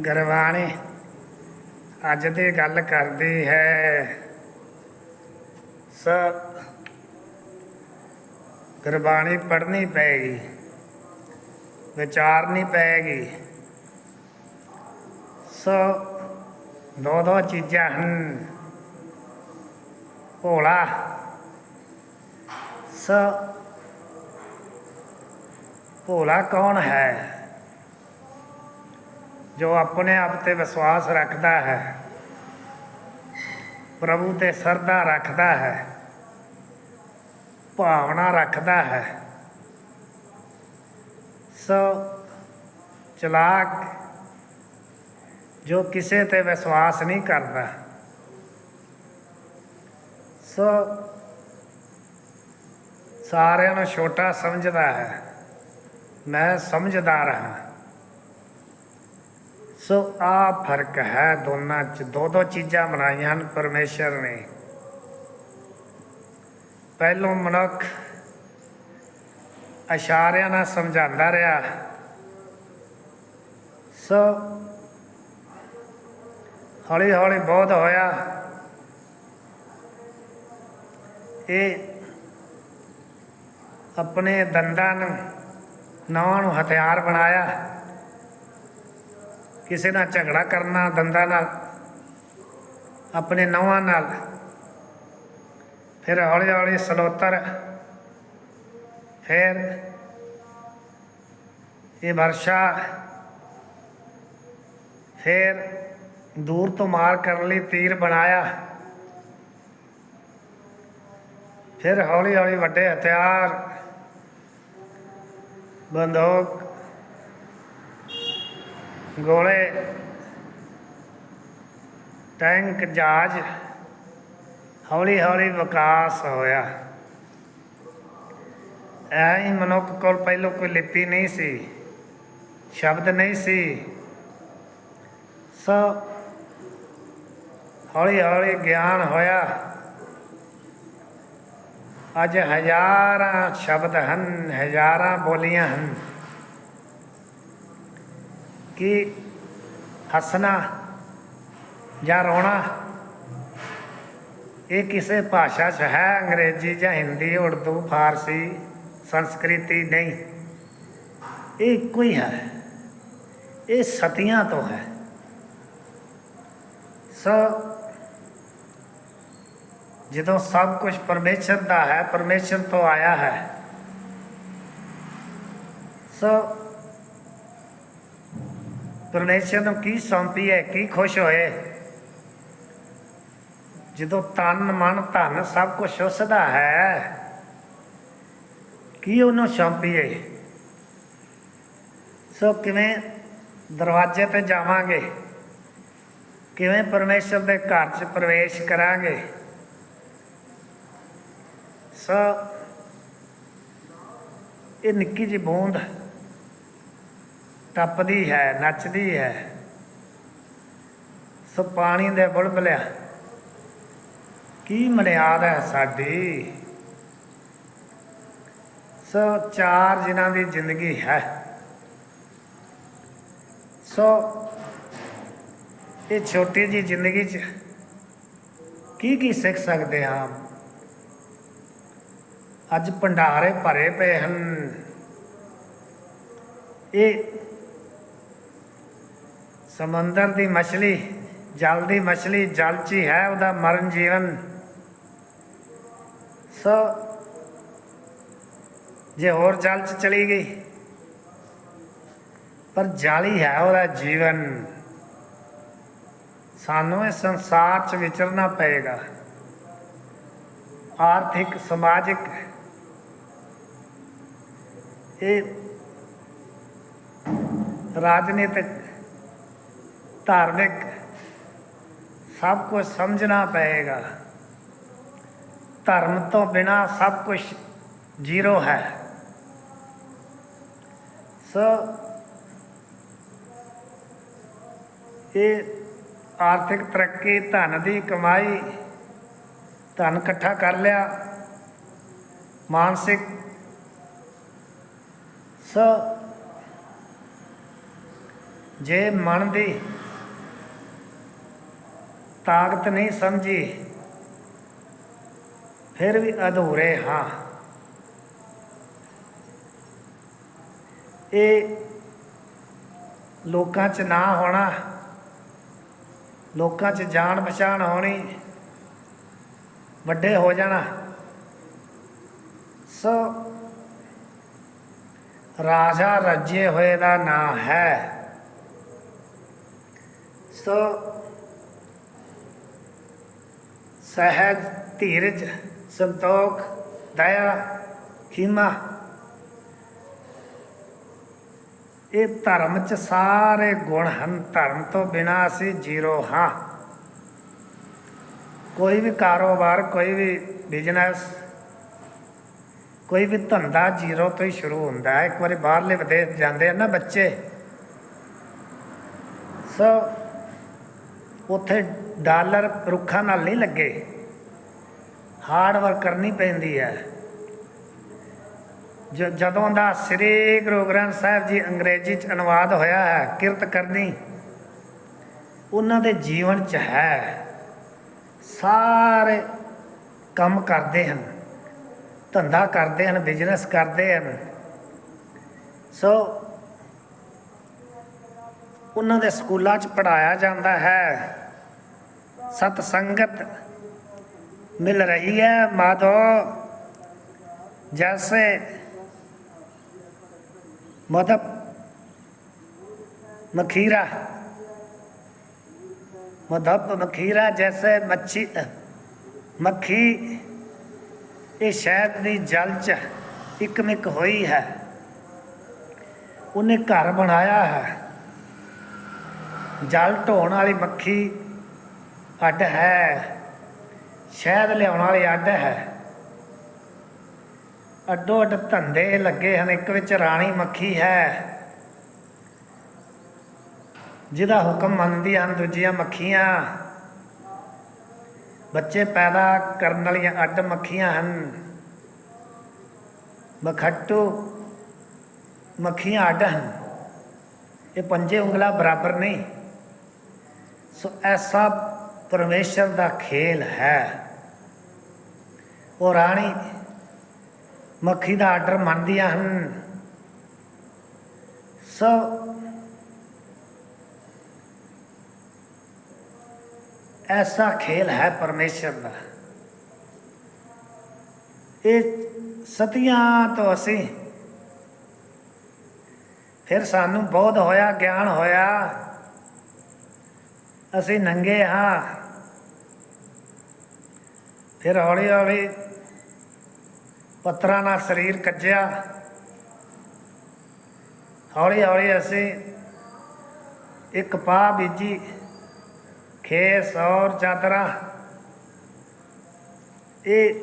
ਗੁਰਬਾਣੀ ਅੱਜ ਦੀ ਗੱਲ ਕਰਦੀ ਹੈ। ਸ, ਗੁਰਬਾਣੀ ਪੜ੍ਹਨੀ ਪਏਗੀ ਵਿਚਾਰਨੀ ਪਏਗੀ ਸੋ, ਦੋ ਦੋ ਚੀਜ਼ਾਂ ਹਨ। ਭੋਲਾ, ਸ, ਭੋਲਾ ਕੌਣ ਹੈ? ਜੋ ਆਪਣੇ ਆਪ ਤੇ ਵਿਸ਼ਵਾਸ ਰੱਖਦਾ ਹੈ, ਪ੍ਰਭੂ ਤੇ ਸਰਦਾ ਰੱਖਦਾ ਹੈ, ਭਾਵਨਾ ਰੱਖਦਾ ਹੈ, ਸੋ ਚਲਾਕ ਜੋ ਕਿਸੇ ਤੇ ਵਿਸ਼ਵਾਸ ਨਹੀਂ ਕਰਦਾ, ਸੋ ਸਾਰਿਆਂ ਨੂੰ ਛੋਟਾ ਸਮਝਦਾ ਹੈ, ਮੈਂ ਸਮਝਦਾਰ ਹਾਂ ਸੋ ਆ ਫ਼ਰਕ ਹੈ ਦੋਨਾਂ ਚ, ਦੋ ਦੋ ਚੀਜ਼ਾਂ ਬਣਾਈਆਂ ਹਨ ਪਰਮੇਸ਼ਰ ਨੇ। ਪਹਿਲੋਂ ਮਨੁੱਖ ਇਸ਼ਾਰਿਆਂ ਨਾਲ ਸਮਝਾਉਂਦਾ ਰਿਹਾ। ਸੋ ਹੌਲੀ ਹੌਲੀ ਬਹੁਤ ਹੋਇਆ, ਇਹ ਆਪਣੇ ਦੰਦਾਂ ਨੂੰ ਨੌਂ ਨੂੰ ਹਥਿਆਰ ਬਣਾਇਆ। ਕਿਸੇ ਨਾਲ ਝਗੜਾ ਕਰਨਾ, ਦੰਦਾਂ ਨਾਲ, ਆਪਣੇ ਨਵਾਂ ਨਾਲ। ਫਿਰ ਹੌਲੀ ਹੌਲੀ ਸਲੋਤਰ, ਫਿਰ ਇਹ ਵਰਸ਼ਾ, ਫਿਰ ਦੂਰ ਤੋਂ ਮਾਰ ਕਰਨ ਲਈ ਤੀਰ ਬਣਾਇਆ। ਫਿਰ ਹੌਲੀ ਹੌਲੀ ਵੱਡੇ ਹਥਿਆਰ, ਬੰਦੂਕ ਗੋਲੇ। ਟੈਂਕ ਜਹਾਜ਼ ਹੌਲੀ ਹੌਲੀ ਵਿਕਾਸ ਹੋਇਆ। ਐ ਮਨੁੱਖ ਕੋਲ ਪਹਿਲੋਂ ਕੋਈ ਲਿਪੀ ਨਹੀਂ ਸੀ, ਸ਼ਬਦ ਨਹੀਂ ਸੀ। ਸੋ ਹੌਲੀ ਹੌਲੀ ਗਿਆਨ ਹੋਇਆ। ਅੱਜ ਹਜ਼ਾਰਾਂ ਸ਼ਬਦ ਹਨ, ਹਜ਼ਾਰਾਂ ਬੋਲੀਆਂ ਹਨ। ਕਿ ਹੱਸਣਾ ਜਾਂ ਰੋਣਾ? ਇਹ ਕਿਸੇ ਭਾਸ਼ਾ 'ਚ ਹੈ, ਅੰਗਰੇਜ਼ੀ ਜਾਂ ਹਿੰਦੀ, ਉਰਦੂ, ਫਾਰਸੀ, ਸੰਸਕ੍ਰਿਤੀ? ਨਹੀਂ। ਇਹ ਇੱਕੋ ਹੀ ਹੈ। ਇਹ ਸਤੀਆਂ ਤੋਂ ਹੈ। ਸੋ ਜਦੋਂ ਸਭ ਕੁਝ ਪਰਮੇਸ਼ਰ ਦਾ ਹੈ, ਪਰਮੇਸ਼ਰ ਤੋਂ ਆਇਆ ਹੈ, ਸੋ ਪਰਮੇਸ਼ਰ ਨੂੰ ਕੀ ਸੌਂਪੀ ਹੈ, ਕੀ ਖੁਸ਼ ਹੋਏ? ਜਦੋਂ ਤਨ, ਮਨ, ਧਨ ਸਭ ਕੁਝ ਉਸਦਾ ਹੈ, ਕੀ ਉਹਨੂੰ ਸੌਂਪੀਏ ਸੋ ਕਿਵੇਂ ਦਰਵਾਜ਼ੇ ਤੇ ਜਾਵਾਂਗੇ? ਕਿਵੇਂ ਪਰਮੇਸ਼ਰ ਦੇ ਘਰ 'ਚ ਪ੍ਰਵੇਸ਼ ਕਰਾਂਗੇ? ਸੋ, ਇਹ ਨਿੱਕੀ ਜਿਹੀ ਬੂੰਦ ਟੱਪਦੀ ਹੈ, ਨੱਚਦੀ ਹੈ। ਸੋ ਪਾਣੀ ਦੇ ਬੁਲਬੁਲਿਆ ਕੀ ਮਨਿਆਦ ਹੈ ਸਾਡੀ? ਸੋ ਚਾਰ ਜਿਨ੍ਹਾਂ ਦੀ ਜ਼ਿੰਦਗੀ ਹੈ। ਸੋ ਇਹ ਛੋਟੀ ਜੀ ਜ਼ਿੰਦਗੀ 'ਚ ਕੀ ਕੀ ਸਿੱਖ ਸਕਦੇ ਹਾਂ? ਅੱਜ ਭੰਡਾਰੇ ਭਰੇ ਪਏ ਹਨ। ਇਹ ਸਮੁੰਦਰ ਦੀ ਮਛਲੀ, ਜਲ ਦੀ ਮਛਲੀ, ਜਲ 'ਚ ਹੀ ਹੈ ਉਹਦਾ ਮਰਨ ਜੀਵਨ। ਸੋ, ਜੇ ਹੋਰ ਜਲ 'ਚ ਚਲੀ ਗਈ, ਪਰ ਜਲ ਹੀ ਹੈ ਉਹਦਾ ਜੀਵਨ। ਸਾਨੂੰ ਇਸ ਸੰਸਾਰ 'ਚ ਵਿਚਰਨਾ ਪਏਗਾ। ਆਰਥਿਕ, ਸਮਾਜਿਕ, ਇਹ ਰਾਜਨੀਤਿਕ ਧਾਰਮਿਕ ਸਭ ਕੁਝ ਸਮਝਣਾ ਪਏਗਾ। ਧਰਮ ਤੋਂ ਬਿਨਾ ਸਭ ਕੁਝ ਜ਼ੀਰੋ ਹੈ। ਸੋ ਇਹ ਆਰਥਿਕ ਤਰੱਕੀ, ਧਨ ਦੀ ਕਮਾਈ, ਧਨ ਇਕੱਠਾ ਕਰ ਲਿਆ, ਮਾਨਸਿਕ। ਸ ਜੇ ਮਨ ਦੀ ਤਾਕਤ ਨਹੀਂ ਸਮਝੀ, ਫਿਰ ਵੀ ਅਧੂਰੇ ਹਾਂ। ਇਹ ਲੋਕਾਂ 'ਚ ਨਾ ਹੋਣਾ, ਲੋਕਾਂ 'ਚ ਜਾਣ ਪਛਾਣ ਹੋਣੀ, ਵੱਡੇ ਹੋ ਜਾਣਾ। ਸੋ ਰਾਜਾ ਰੱਜੇ ਹੋਏ ਦਾ ਨਾਂ ਹੈ। ਸੋ ਸਹਿਜ, ਧੀਰਜ, ਸੰਤੋਖ, ਦਇਆ, ਖੀਮਾ। ਇਹ ਧਰਮ ਚ ਸਾਰੇ ਗੁਣ ਹਨ। ਧਰਮ ਤੋਂ ਬਿਨਾ ਅਸੀਂ ਜ਼ੀਰੋ ਹਾਂ। ਕੋਈ ਵੀ ਕਾਰੋਬਾਰ, ਕੋਈ ਵੀ ਬਿਜ਼ਨਸ ਕੋਈ ਵੀ ਧੰਦਾ ਜ਼ੀਰੋ ਤੋਂ ਹੀ ਸ਼ੁਰੂ ਹੁੰਦਾ ਹੈ। ਇੱਕ ਵਾਰੀ ਬਾਹਰਲੇ ਵਿਦੇਸ਼ ਜਾਂਦੇ ਆ ਨਾ ਬੱਚੇ, ਸੋ ਉੱਥੇ ਡਾਲਰ ਰੁੱਖਾਂ ਨਾਲ ਨਹੀਂ ਲੱਗੇ। ਹਾਰਡ ਵਰਕ ਕਰਨੀ ਪੈਂਦੀ ਹੈ। ਜਦੋਂ ਦਾ ਸ੍ਰੀ ਗੁਰੂ ਗ੍ਰੰਥ ਸਾਹਿਬ ਜੀ ਅੰਗਰੇਜ਼ੀ ਚ ਅਨੁਵਾਦ ਹੋਇਆ ਹੈ, ਕਿਰਤ ਕਰਨੀ, ਉਹਨਾਂ ਦੇ ਜੀਵਨ ਚ ਹੈ। ਸਾਰੇ ਕੰਮ ਕਰਦੇ ਹਨ। ਧੰਦਾ ਕਰਦੇ ਹਨ, ਬਿਜ਼ਨਸ ਕਰਦੇ ਹਨ। ਸੋ ਉਹਨਾਂ ਦੇ ਸਕੂਲਾਂ 'ਚ ਪੜਾਇਆ ਜਾਂਦਾ ਹੈ। ਸਤ ਸੰਗਤ ਮਿਲ ਰਹੀ ਹੈ ਮਾਧੋ जैसे मधप मखीरा मधप मखीरा जैसे मच्छी ਮੱਖੀ ਇਹ ਸ਼ਹਿਦ ਦੀ ਜਲ ਚ ਇਕਮਿਕ ਹੋਈ ਹੈ ਉਹਨੇ ਘਰ ਬਣਾਇਆ ਹੈ ਜਲ ਢੋਣ ਵਾਲੀ ਮੱਖੀ ਅੱਡ ਹੈ। ਸ਼ਹਿਦ ਲਿਆਉਣ ਵਾਲੀ ਅੱਡ ਹੈ। ਅੱਡੋ ਅੱਡ ਧੰਦੇ ਲੱਗੇ ਹਨ, ਇੱਕ ਵਿੱਚ ਰਾਣੀ ਮੱਖੀ ਹੈ। ਜਿਹਦਾ ਹੁਕਮ ਮੰਨਦੀਆਂ ਹਨ ਦੂਜੀਆਂ ਮੱਖੀਆਂ। ਬੱਚੇ ਪੈਦਾ ਕਰਨ ਵਾਲੀਆਂ ਅੱਡ ਮੱਖੀਆਂ ਹਨ। ਮਖੱਟੂ ਮੱਖੀਆਂ ਅੱਡ ਹਨ। ਇਹ ਪੰਜੇ ਉਂਗਲਾਂ ਬਰਾਬਰ ਨਹੀਂ। ਸੋ ਐਸਾ ਪਰਮੇਸ਼ਰ ਦਾ ਖੇਲ ਹੈ। ਉਹ ਰਾਣੀ ਮੱਖੀ ਦਾ ਆਰਡਰ ਮੰਨਦੀਆਂ ਹਨ। ਸੋ ਐਸਾ ਖੇਲ ਹੈ ਪਰਮੇਸ਼ਰ ਦਾ। ਇਹ ਸਤੀਆਂ ਤੋਂ ਅਸੀਂ ਫਿਰ ਸਾਨੂੰ ਬੋਧ ਹੋਇਆ, ਗਿਆਨ ਹੋਇਆ। ਅਸੀਂ ਨੰਗੇ ਹਾਂ। ਫਿਰ ਹੌਲੀ ਹੌਲੀ ਪੱਤਰਾਂ ਨਾਲ ਸਰੀਰ ਕੱਜਿਆ। ਹੌਲੀ ਹੌਲੀ ਅਸੀਂ ਇੱਕ ਪਾ ਬੀਜੀ, ਖੇਸ ਔਰ ਚਾਦਰਾਂ। ਇਹ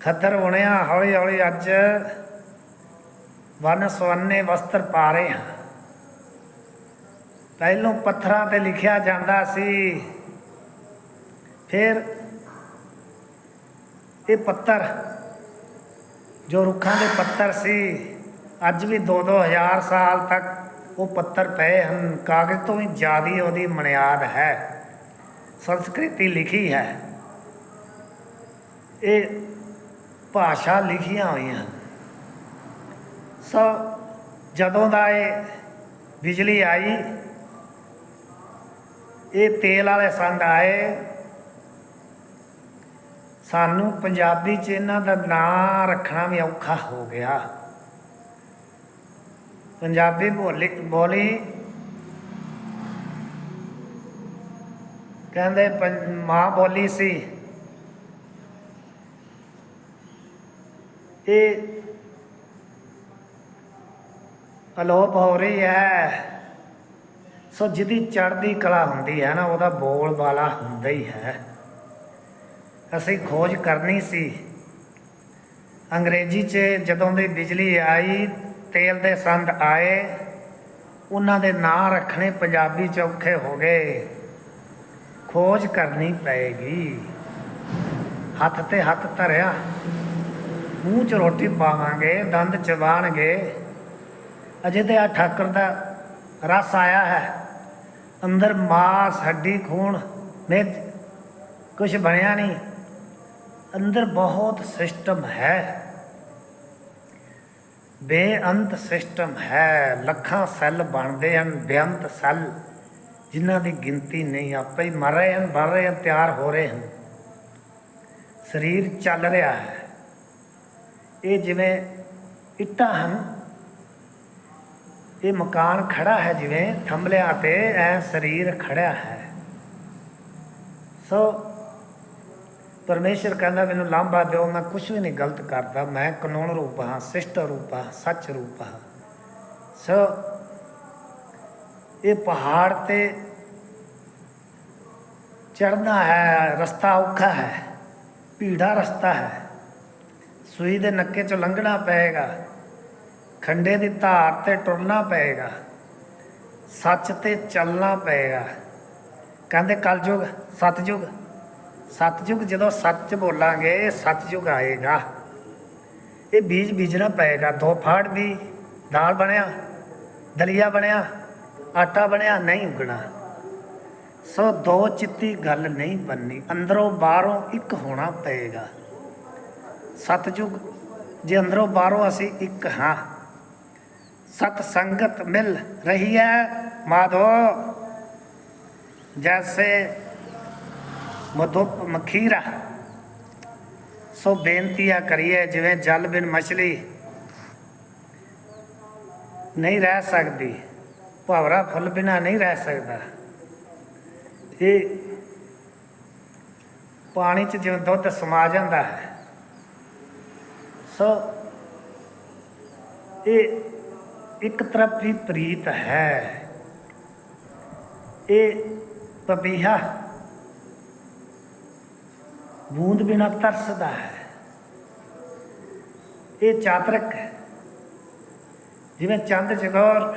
ਖੱਦਰ ਬੁਣਿਆ, ਹੌਲੀ ਹੌਲੀ ਅੱਜ ਵਨ ਸਵੰਨੇ ਵਸਤਰ ਪਾ ਰਹੇ ਹਾਂ। ਪਹਿਲੋਂ ਪੱਥਰਾਂ ਤੇ ਲਿਖਿਆ ਜਾਂਦਾ ਸੀ, ਫਿਰ ਇਹ ਪੱਤਰ ਜੋ ਰੁੱਖਾਂ ਦੇ ਪੱਤਰ ਸੀ, ਅੱਜ ਵੀ 2-2000 ਸਾਲ ਤੱਕ ਉਹ ਪੱਤਰ ਪਏ ਹਨ। ਕਾਗਜ਼ ਤੋਂ ਵੀ ਜ਼ਿਆਦਾ ਉਹਦੀ ਮਨਿਆਦ ਹੈ। ਸੰਸਕ੍ਰਿਤੀ ਲਿਖੀ ਹੈ। ਇਹ ਭਾਸ਼ਾ ਲਿਖੀਆਂ ਹੋਈਆਂ ਹਨ। ਸੋ ਜਦੋਂ ਦਾ ਇਹ ਬਿਜਲੀ ਆਈ, ਇਹ ਤੇਲ ਵਾਲੇ ਸੰਦ ਆਏ ਸਾਨੂੰ ਪੰਜਾਬੀ ਚ ਇਹਨਾਂ ਦਾ ਨਾਂ ਰੱਖਣਾ ਵੀ ਔਖਾ ਹੋ ਗਿਆ। ਪੰਜਾਬੀ ਬੋਲੀ ਬੋਲੀ ਕਹਿੰਦੇ ਪੰ- ਮਾਂ ਬੋਲੀ ਸੀ। ਇਹ ਅਲੋਪ ਹੋ ਰਹੀ ਹੈ। ਸੋ ਜਿਹਦੀ ਚੜ੍ਹਦੀ ਕਲਾ ਹੁੰਦੀ ਹੈ ਨਾ, ਉਹਦਾ ਬੋਲ ਬਾਲਾ ਹੁੰਦਾ ਹੀ ਹੈ। ਅਸੀਂ ਖੋਜ ਕਰਨੀ ਸੀ। ਅੰਗਰੇਜ਼ੀ 'ਚ ਜਦੋਂ ਦੀ ਬਿਜਲੀ ਆਈ, ਤੇਲ ਦੇ ਸੰਦ ਆਏ, ਉਹਨਾਂ ਦੇ ਨਾਂ ਰੱਖਣੇ ਪੰਜਾਬੀ 'ਚ ਔਖੇ ਹੋ ਗਏ। ਖੋਜ ਕਰਨੀ ਪਏਗੀ। ਹੱਥ ਤੇ ਹੱਥ ਧਰਿਆ। ਮੂੰਹ 'ਚ ਰੋਟੀ ਪਾਵਾਂਗੇ, ਦੰਦ ਚਬਾਣਗੇ। ਅਜੇ ਤੇ ਆ ਠਾਕਰ ਦਾ ਰਸ ਆਇਆ ਹੈ। ਅੰਦਰ ਮਾਸ, ਹੱਡੀ, ਖੂਨ ਮੇਦ ਕੁਝ ਬਣਿਆ ਨਹੀਂ। ਅੰਦਰ ਬਹੁਤ ਸਿਸਟਮ ਹੈ। ਬੇਅੰਤ ਸਿਸਟਮ ਹੈ। ਲੱਖਾਂ ਸੈੱਲ ਬਣਦੇ ਹਨ, ਬੇਅੰਤ ਸੈੱਲ, ਜਿਨ੍ਹਾਂ ਦੀ ਗਿਣਤੀ ਨਹੀਂ ਆਪੇ ਹੀ ਮਰ ਰਹੇ ਹਨ, ਬਣ ਰਹੇ ਹਨ, ਤਿਆਰ ਹੋ ਰਹੇ ਹਨ। ਸਰੀਰ ਚੱਲ ਰਿਹਾ ਹੈ। ਇਹ ਜਿਵੇਂ ਇੱਟਾਂ ਹਨ। ਇਹ ਮਕਾਨ ਖੜਾ ਹੈ ਜਿਵੇਂ ਥੰਬਲਿਆਂ ਤੇ, ਐ ਸਰੀਰ ਖੜਿਆ ਹੈ। ਸੋ ਪਰਮੇਸ਼ਰ ਕਹਿੰਦਾ, ਮੈਨੂੰ ਲਾਂਭਾ ਦਿਓ, ਮੈਂ ਕੁਝ ਵੀ ਨਹੀਂ ਗਲਤ ਕਰਦਾ। ਮੈਂ ਕਾਨੂੰਨ ਰੂਪ ਹਾਂ, ਸਿਸ਼ਟ ਰੂਪ ਹਾਂ, ਸੱਚ ਰੂਪ ਹਾਂ। ਸੋ ਇਹ ਪਹਾੜ ਤੇ ਚੜਨਾ ਹੈ, ਰਸਤਾ ਔਖਾ ਹੈ, ਭੀੜਾ ਰਸਤਾ ਹੈ। ਸੂਈ ਦੇ ਨੱਕੇ ਚੋਂ ਲੰਘਣਾ ਪਏਗਾ, ਖੰਡੇ ਦੀ ਧਾਰ ਤੇ ਟੁਰਨਾ ਪਏਗਾ, ਸੱਚ ਤੇ ਚੱਲਣਾ ਪਏਗਾ। ਕਹਿੰਦੇ, ਕਲਯੁਗ ਸਤਜੁਗ ਸਤਜੁਗ ਜਦੋਂ ਸੱਚ ਬੋਲਾਂਗੇ ਸਤਜੁਗ ਆਏਗਾ। ਇਹ ਬੀਜ ਬੀਜਣਾ ਪਏਗਾ। ਦੋ ਫਾੜ ਵੀ, ਦਾਲ ਬਣਿਆ, ਦਲੀਆ ਬਣਿਆ, ਆਟਾ ਬਣਿਆ, ਨਹੀਂ ਉਗਣਾ। ਸੋ ਦੋ ਚਿੱਤੀ ਗੱਲ ਨਹੀਂ ਬੰਨੀ। ਅੰਦਰੋਂ ਬਾਹਰੋਂ ਇੱਕ ਹੋਣਾ ਪਏਗਾ। ਸਤਜੁਗ ਜੇ ਅੰਦਰੋਂ ਬਾਹਰੋਂ ਅਸੀਂ ਇੱਕ ਹਾਂ। ਸਤ ਸੰਗਤ ਮਿਲ ਰਹੀ ਹੈ, ਮਾਧੋ। ਜੈਸੇ ਮਧੁਪ ਮਖੀਰਾ। ਸੋ ਬੇਨਤੀਆਂ ਕਰੀਏ, ਜਿਵੇਂ ਜਲ ਬਿਨ ਮਛਲੀ ਨਹੀਂ ਰਹਿ ਸਕਦੀ, ਭਵਰਾ ਫੁੱਲ ਬਿਨਾ ਨਹੀਂ ਰਹਿ ਸਕਦਾ। ਇਹ ਪਾਣੀ 'ਚ ਜਿਵੇਂ ਦੁੱਧ ਸਮਾ ਜਾਂਦਾ ਹੈ। ਸੋ ਇਹ ਇੱਕ ਤਰਫ ਵੀ ਪ੍ਰੀਤ ਹੈ। ਇਹ ਪਪੀਹਾ ਬੂੰਦ ਬਿਨਾ ਤਰਸਦਾ ਹੈ। ਇਹ ਚਾਤਰਕ ਜਿਵੇਂ ਚੰਦ ਜਗੌਰ,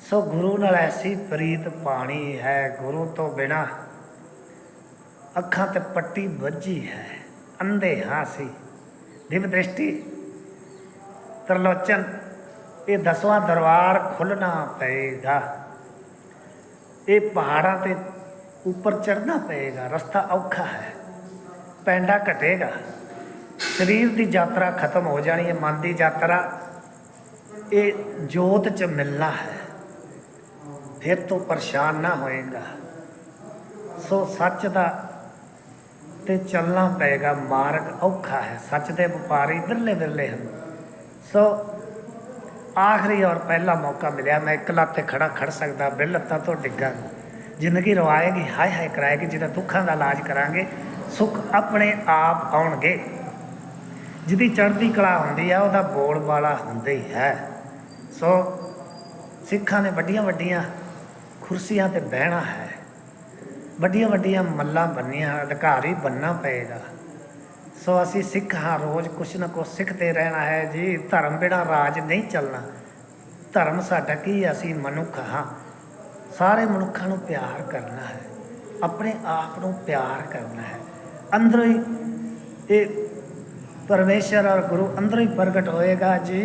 ਸੋ ਗੁਰੂ ਨਾਲ ਐਸੀ ਪ੍ਰੀਤ ਪਾਣੀ ਹੈ, ਗੁਰੂ ਤੋਂ ਬਿਨਾ ਅੱਖਾਂ ਤੇ ਪੱਟੀ ਵੱਜੀ ਹੈ, ਅੰਧੇ ਹਾਂ ਸੀ ਦਿਵ ਦ੍ਰਿਸ਼ਟੀ, ਤਰਲੋਚਨ, ਇਹ ਦਸਵਾਂ ਦਰਬਾਰ ਖੁੱਲਣਾ ਪਏਗਾ। ਇਹ ਪਹਾੜਾਂ ਤੇ ਉੱਪਰ ਚੜਨਾ ਪਏਗਾ, ਰਸਤਾ ਔਖਾ ਹੈ, ਪੈਂਡਾ ਘਟੇਗਾ। ਸਰੀਰ ਦੀ ਯਾਤਰਾ ਖਤਮ ਹੋ ਜਾਣੀ ਹੈ, ਮਨ ਦੀ ਯਾਤਰਾ, ਇਹ ਜੋਤ ਚ ਮਿਲਣਾ ਹੈ। ਫਿਰ ਤੋਂ ਪਰੇਸ਼ਾਨ ਨਾ ਹੋਏਗਾ। ਸੋ ਸੱਚ ਦਾ ਤੇ ਚੱਲਣਾ ਪਏਗਾ, ਮਾਰਗ ਔਖਾ ਹੈ, ਸੱਚ ਦੇ ਵਪਾਰੀ ਵਿਰਲੇ ਵਿਰਲੇ ਹਨ। ਸੋ ਆਖਰੀ ਔਰ ਪਹਿਲਾ ਮੌਕਾ ਮਿਲਿਆ, ਮੈਂ ਇੱਕ ਲੱਤ ਤੇ ਖੜਾ ਖੜ ਸਕਦਾ, ਬਿਲ ਲੱਤਾਂ ਤੋਂ ਡਿੱਗਾ ਜ਼ਿੰਦਗੀ ਰਵਾਏਗੀ। ਹਾਏ ਹਾਏ ਕਰਾਏਗੀ, ਜਿਹਦਾ ਦੁੱਖਾਂ ਦਾ ਇਲਾਜ ਕਰਾਂਗੇ, ਸੁੱਖ ਆਪਣੇ ਆਪ ਆਉਣਗੇ। ਜਿਹਦੀ ਚੜ੍ਹਦੀ ਕਲਾ ਹੁੰਦੀ ਆ, ਉਹਦਾ ਬੋਲ ਵਾਲਾ ਹੁੰਦਾ ਹੀ ਹੈ। ਸੋ ਸਿੱਖਾਂ ਨੇ ਵੱਡੀਆਂ ਵੱਡੀਆਂ ਕੁਰਸੀਆਂ ਤੇ ਬਹਿਣਾ ਹੈ। ਵੱਡੀਆਂ ਵੱਡੀਆਂ ਮੱਲਾਂ ਬੰਨੀਆਂ, ਅਧਿਕਾਰੀ ਬੰਨਣਾ ਪਏਗਾ। ਸੋ ਅਸੀਂ ਸਿੱਖ ਹਾਂ, ਰੋਜ਼ ਕੁਛ ਨਾ ਕੁਛ ਸਿੱਖਦੇ ਰਹਿਣਾ ਹੈ। ਜੀ, ਧਰਮ ਬਿਨਾ ਰਾਜ ਨਹੀਂ ਚੱਲਣਾ। ਧਰਮ ਸਾਡਾ ਕੀ ਅਸੀਂ ਮਨੁੱਖ ਹਾਂ। ਸਾਰੇ ਮਨੁੱਖਾਂ ਨੂੰ ਪਿਆਰ ਕਰਨਾ ਹੈ, ਆਪਣੇ ਆਪ ਨੂੰ ਪਿਆਰ ਕਰਨਾ ਹੈ। ਅੰਦਰੋਂ ਹੀ ਇਹ ਪਰਮੇਸ਼ਰ ਔਰ ਗੁਰੂ ਅੰਦਰੋਂ ਹੀ ਪ੍ਰਗਟ ਹੋਏਗਾ, ਜੀ।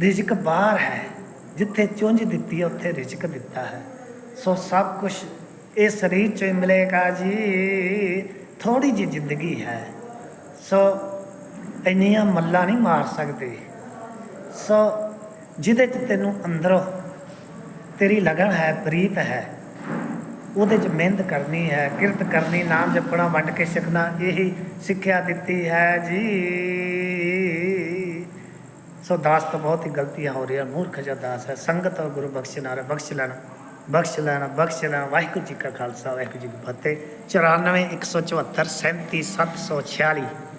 ਰਿਜ਼ਕ ਬਾਹਰ ਹੈ, ਜਿੱਥੇ ਚੁੰਝ ਦਿੱਤੀ ਹੈ, ਉੱਥੇ ਰਿਜ਼ਕ ਦਿੱਤਾ ਹੈ। ਸੋ ਸਭ ਕੁਝ ਇਹ ਸਰੀਰ ਚ ਹੀ ਮਿਲੇਗਾ, ਜੀ। ਥੋੜੀ ਜਿਹੀ ਜ਼ਿੰਦਗੀ ਹੈ। ਸੋ ਇੰਨੀਆਂ ਮੱਲਾਂ ਨਹੀਂ ਮਾਰ ਸਕਦੇ। ਸੋ ਜਿਹਦੇ ਚ ਤੈਨੂੰ ਅੰਦਰੋਂ ਤੇਰੀ ਲਗਨ ਹੈ, ਪ੍ਰੀਤ ਹੈ। ਉਹਦੇ ਚ ਮਿਹਨਤ ਕਰਨੀ ਹੈ, ਕਿਰਤ ਕਰਨੀ, ਨਾਮ ਜਪਣਾ, ਵੰਡ ਕੇ ਛਕਣਾ ਇਹੀ ਸਿੱਖਿਆ ਦਿੱਤੀ ਹੈ ਜੀ। ਸੋ ਦਾਸ ਤੋਂ ਬਹੁਤ ਹੀ ਗਲਤੀਆਂ ਹੋ ਰਹੀਆਂ, ਮੂਰਖ ਜਿਹਾ ਦਾਸ ਹੈ। ਸੰਗਤ ਔਰ ਗੁਰੂ ਬਖਸ਼ ਨਾਲ ਬਖਸ਼ ਲੈਣਾ ਬਖਸ਼ ਲੈਣਾ ਬਖਸ਼ ਲੈਣਾ। ਵਾਹਿਗੁਰੂ ਜੀ ਕਾ ਖਾਲਸਾ, ਵਾਹਿਗੁਰੂ ਜੀ ਕੀ ਫਤਿਹ। 94 174 37 746